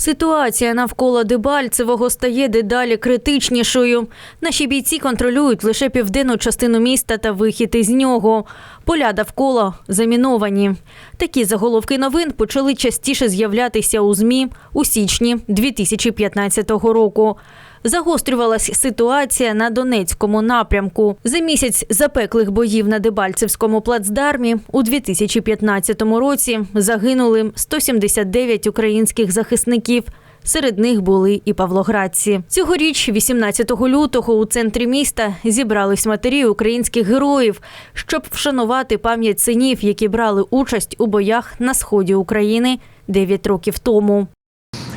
Ситуація навколо Дебальцевого стає дедалі критичнішою. Наші бійці контролюють лише південну частину міста та вихід із нього. Поля довкола заміновані. Такі заголовки новин почали частіше з'являтися у ЗМІ у січні 2015 року. Загострювалась ситуація на Донецькому напрямку. За місяць запеклих боїв на Дебальцевському плацдармі у 2015 році загинули 179 українських захисників. Серед них були і павлоградці. Цьогоріч, 18 лютого, у центрі міста зібрались матері українських героїв, щоб вшанувати пам'ять синів, які брали участь у боях на сході України 9 років тому.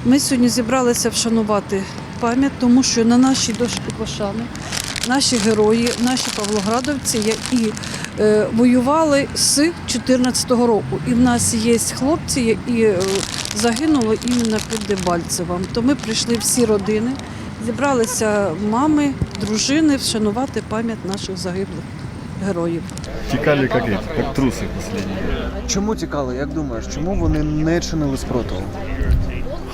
Ми сьогодні зібралися вшанувати пам'ять, тому що на нашій дошці пошани наші герої, наші павлоградовці, які е, воювали з 2014 року. І в нас є хлопці, які е, загинули іменно під Дебальцевом. То ми прийшли всі родини, зібралися мами, дружини вшанувати пам'ять наших загиблих героїв. Тікали як, як труси последні. Чому тікали? Як думаєш, чому вони не чинили спротиву?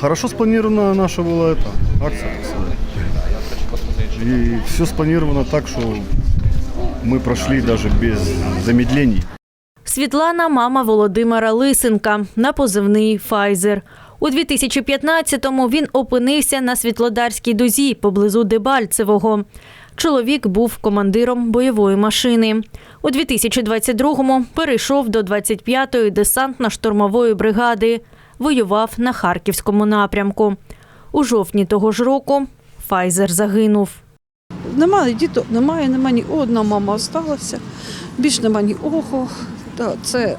Хорошо спланирована наша була эта акція, так. И все спланировано так, що ми пройшли даже без замедлений. Світлана мама Володимира Лисенка на позивний Файзер. У 2015-му він опинився на Світлодарській дузі поблизу Дебальцевого. Чоловік був командиром бойової машини. У 2022-му перейшов до 25-ї десантно-штурмової бригади. Воював на Харківському напрямку. У жовтні того ж року Файзер загинув. Немає діток, немає, немає ні одна мама залишилася, більш немає ні ого. Це,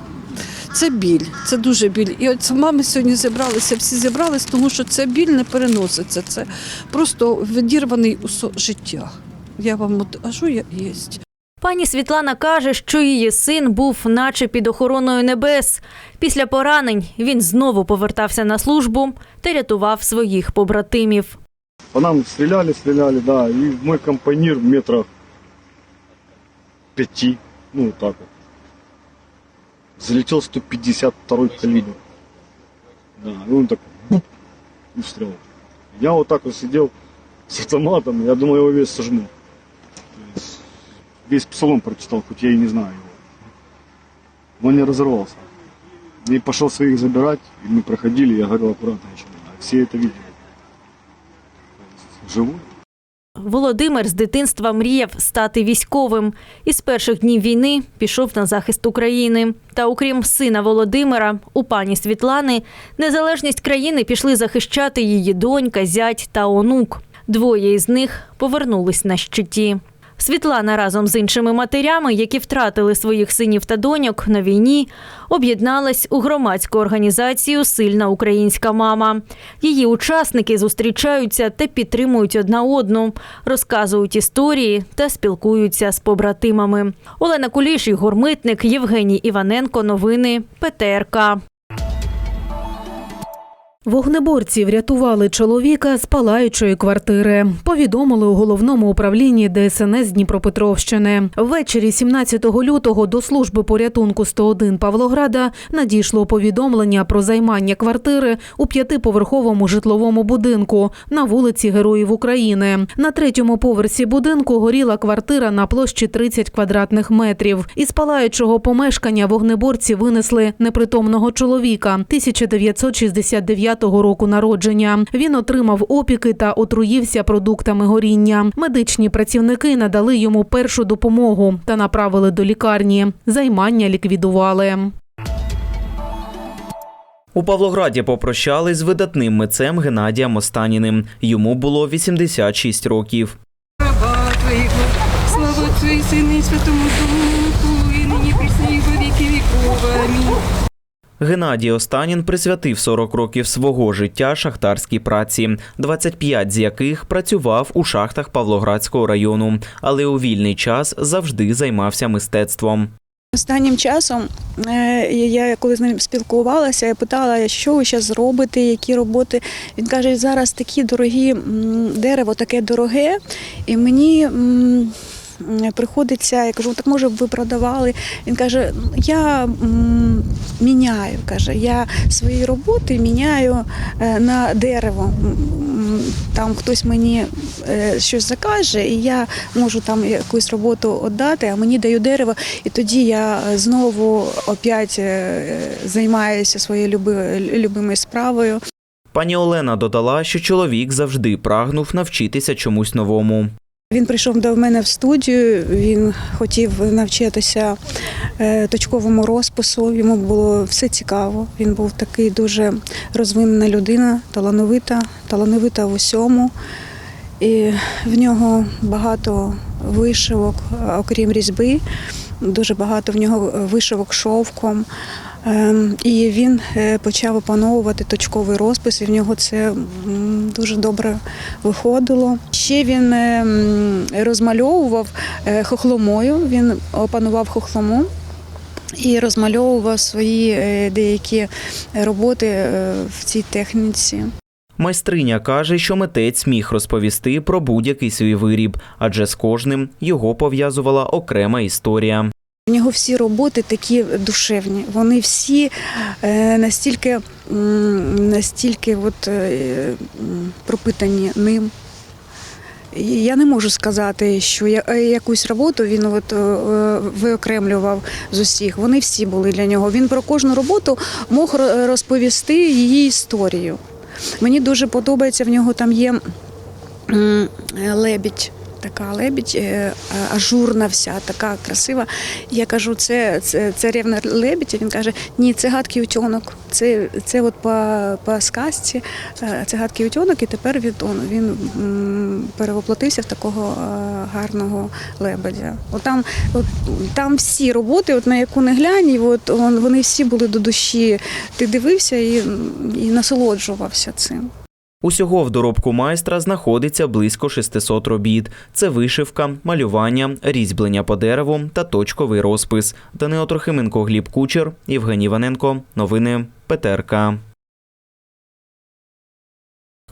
це біль, це дуже біль. І от мами сьогодні зібралися, всі зібрались, тому що це біль не переноситься. Це просто відірваний усо життя. Я вам от кажу, я є. Пані Світлана каже, що її син був наче під охороною небес. Після поранень він знову повертався на службу та рятував своїх побратимів. По нам стреляли, стреляли, да, и мой компанир метров пяти, ну вот так вот. Залетел 152 калибр. Да, и он так буп, и встрел. Я вот так вот сидел с автоматом, я думал, его весь сожму. Весь псалом прочитал, хоть я и не знаю его. Он не разорвался. И пошел своих забирать, и мы проходили, я говорю, аккуратно еще. Все это видели. Живу. Володимир з дитинства мріяв стати військовим і з перших днів війни пішов на захист України. Та окрім сина Володимира, у пані Світлани незалежність країни пішли захищати її донька, зять та онук. Двоє із них повернулись на щиті. Світлана разом з іншими матерями, які втратили своїх синів та доньок на війні, об'єдналась у громадську організацію Сильна українська мама. Її учасники зустрічаються та підтримують одна одну, розказують історії та спілкуються з побратимами. Олена Куліш, Ігор Митник, Євгеній Іваненко. Новини ПТРК. Вогнеборці врятували чоловіка з палаючої квартири. Повідомили у головному управлінні ДСНС Дніпропетровщини. Ввечері 17 лютого до служби порятунку 101 Павлограда надійшло повідомлення про займання квартири у п'ятиповерховому житловому будинку на вулиці Героїв України. На третьому поверсі будинку горіла квартира на площі 30 квадратних метрів. Із палаючого помешкання вогнеборці винесли непритомного чоловіка 1969 року народження. Він отримав опіки та отруївся продуктами горіння. Медичні працівники надали йому першу допомогу та направили до лікарні. Займання ліквідували. У Павлограді попрощались з видатним митцем Геннадієм Останіним. Йому було 86 років. раба Твоєго, слава і Сину і Святому Духу, Геннадій Останін присвятив 40 років свого життя шахтарській праці, 25 з яких працював у шахтах Павлоградського району, але у вільний час завжди займався мистецтвом. Останнім часом е, я коли з ним спілкувалася, я питала, що ви зараз робите, які роботи. Він каже, зараз такі дорогі дерево, таке дороге, і мені приходиться, я кажу, так може б ви продавали. Він каже, я міняю, каже, я свої роботи міняю е, на дерево. Там хтось мені е, щось закаже, і я можу там якусь роботу віддати, а мені даю дерево, і тоді я знову опять е, займаюся своєю люби, любимою справою. Пані Олена додала, що чоловік завжди прагнув навчитися чомусь новому. Він прийшов до мене в студію. Він хотів навчитися е, точковому розпису. Йому було все цікаво. Він був такий дуже розвинена людина, талановита, талановита в усьому. І в нього багато вишивок, окрім різьби, дуже багато в нього вишивок шовком. Ем, І він е, почав опановувати точковий розпис, і в нього це дуже добре виходило. Ще він е, розмальовував е, хохломою, він опанував хохлому. І розмальовував свої е, деякі роботи в цій техніці. Майстриня каже, що митець міг розповісти про будь-який свій виріб, адже з кожним його пов'язувала окрема історія. У нього всі роботи такі душевні. Вони всі е, настільки, настільки от, е, пропитані ним. Я не можу сказати, що я- е, якусь роботу він от, виокремлював з усіх. Вони всі були для нього. Він про кожну роботу мог розповісти її історію. Мені дуже подобається, в нього там є лебідь. Така лебідь е, ажурна вся, така красива. Я кажу, це, це царівна лебідь. Він каже, ні, це гадкий утьонок. Це, це от по, по сказці, е, це гадкий утьонок, і тепер він, он, він перевоплотився в такого е, гарного лебедя. От там, от, там всі роботи, от на яку не глянь, от, вони всі були до душі. Ти дивився і, і насолоджувався цим. Усього в доробку майстра знаходиться близько 600 робіт. Це вишивка, малювання, різьблення по дереву та точковий розпис. Данило Трохименко, Гліб Кучер, Євгеній Ваненко. Новини ПТРК.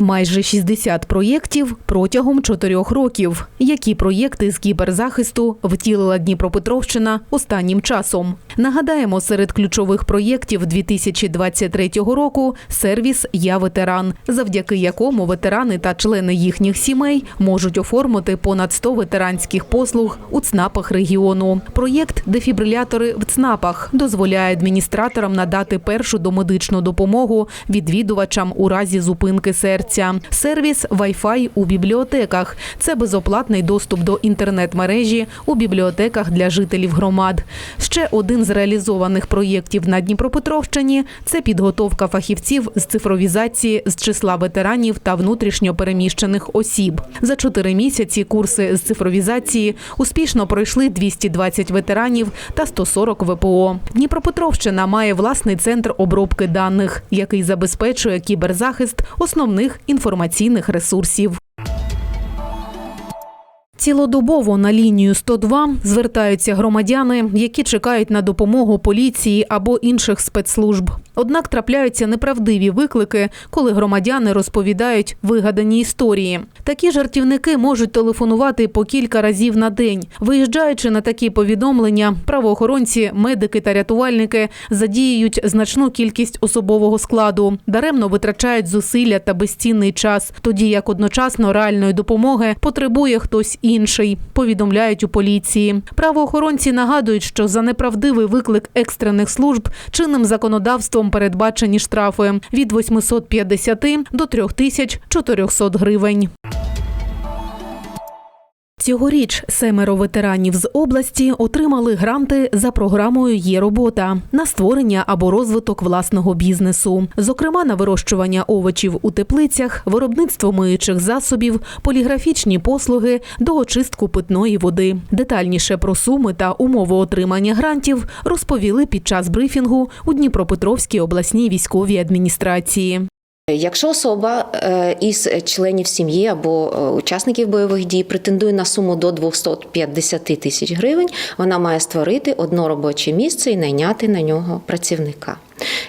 Майже 60 проєктів протягом чотирьох років. Які проєкти з кіберзахисту втілила Дніпропетровщина останнім часом? Нагадаємо, серед ключових проєктів 2023 року сервіс Я ветеран, завдяки якому ветерани та члени їхніх сімей можуть оформити понад 100 ветеранських послуг у ЦНАПах регіону. Проєкт Дефібрилятори в ЦНАПах дозволяє адміністраторам надати першу домедичну допомогу відвідувачам у разі зупинки серця. Сервіс Wi-Fi у бібліотеках. Це безоплатний доступ до інтернет-мережі у бібліотеках для жителів громад. Ще один з реалізованих проєктів на Дніпропетровщині це підготовка фахівців з цифровізації з числа ветеранів та внутрішньо переміщених осіб. За чотири місяці курси з цифровізації успішно пройшли 220 ветеранів та 140 ВПО. Дніпропетровщина має власний центр обробки даних, який забезпечує кіберзахист основних інформаційних ресурсів. Цілодобово на лінію 102 звертаються громадяни, які чекають на допомогу поліції або інших спецслужб. Однак трапляються неправдиві виклики, коли громадяни розповідають вигадані історії. Такі жартівники можуть телефонувати по кілька разів на день. Виїжджаючи на такі повідомлення, правоохоронці, медики та рятувальники задіюють значну кількість особового складу, даремно витрачають зусилля та безцінний час, тоді як одночасно реальної допомоги потребує хтось інший. Повідомляють у поліції. Правоохоронці нагадують, що за неправдивий виклик екстрених служб чинним законодавством передбачені штрафи від 850 до 3400 гривень. Цьогоріч семеро ветеранів з області отримали гранти за програмою Є робота на створення або розвиток власного бізнесу, зокрема на вирощування овочів у теплицях, виробництво миючих засобів, поліграфічні послуги до очистку питної води. Детальніше про суми та умови отримання грантів розповіли під час брифінгу у Дніпропетровській обласній військовій адміністрації. Якщо особа е, із членів сім'ї або е, учасників бойових дій претендує на суму до 250 тисяч гривень, вона має створити одно робоче місце і найняти на нього працівника.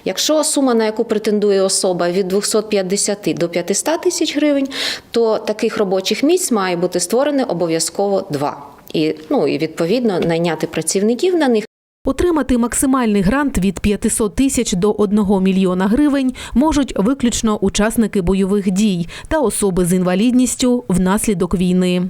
Якщо сума, на яку претендує особа від 250 до 500 тисяч гривень, то таких робочих місць має бути створене обов'язково два. і ну і відповідно найняти працівників на них. Отримати максимальний грант від 500 тисяч до 1 мільйона гривень можуть виключно учасники бойових дій та особи з інвалідністю внаслідок війни.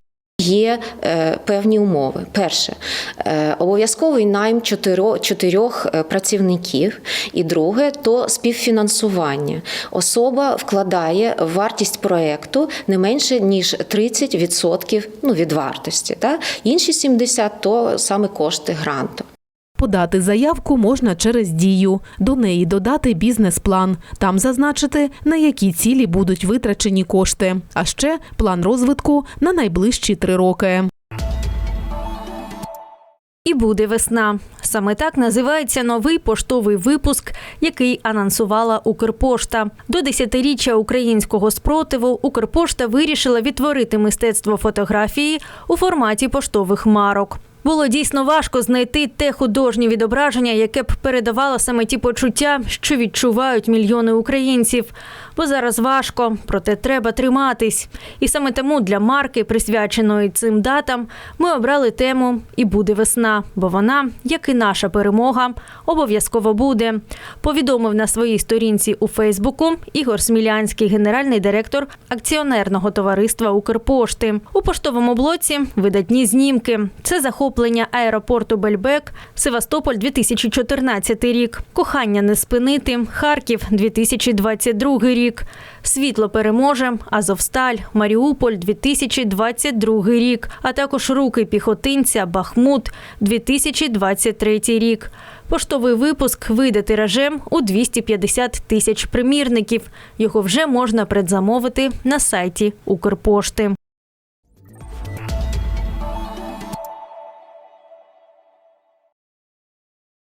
Є е, певні умови. Перше, е, обов'язковий найм чотирьох, чотирьох е, працівників, і друге то співфінансування. Особа вкладає в вартість проекту не менше ніж 30% ну, від вартості. Та? Інші 70% то саме кошти гранту. Подати заявку можна через дію. До неї додати бізнес-план. Там зазначити, на які цілі будуть витрачені кошти. А ще план розвитку на найближчі три роки. І буде весна. Саме так називається новий поштовий випуск, який анонсувала Укрпошта. До десятиріччя українського спротиву Укрпошта вирішила відтворити мистецтво фотографії у форматі поштових марок. Було дійсно важко знайти те художнє відображення, яке б передавало саме ті почуття, що відчувають мільйони українців. Бо зараз важко, проте треба триматись. І саме тому для марки, присвяченої цим датам, ми обрали тему І буде весна, бо вона, як і наша перемога, обов'язково буде. Повідомив на своїй сторінці у Фейсбуку Ігор Смілянський, генеральний директор акціонерного товариства Укрпошти. У поштовому блоці видатні знімки. Це захоплення аеропорту Бельбек, Севастополь 2014 рік, кохання не спинити, Харків 2022 рік. Світло переможе, Азовсталь, Маріуполь 2022 рік, а також руки піхотинця Бахмут 2023 рік. Поштовий випуск вийде тиражем у 250 тисяч примірників. Його вже можна предзамовити на сайті Укрпошти.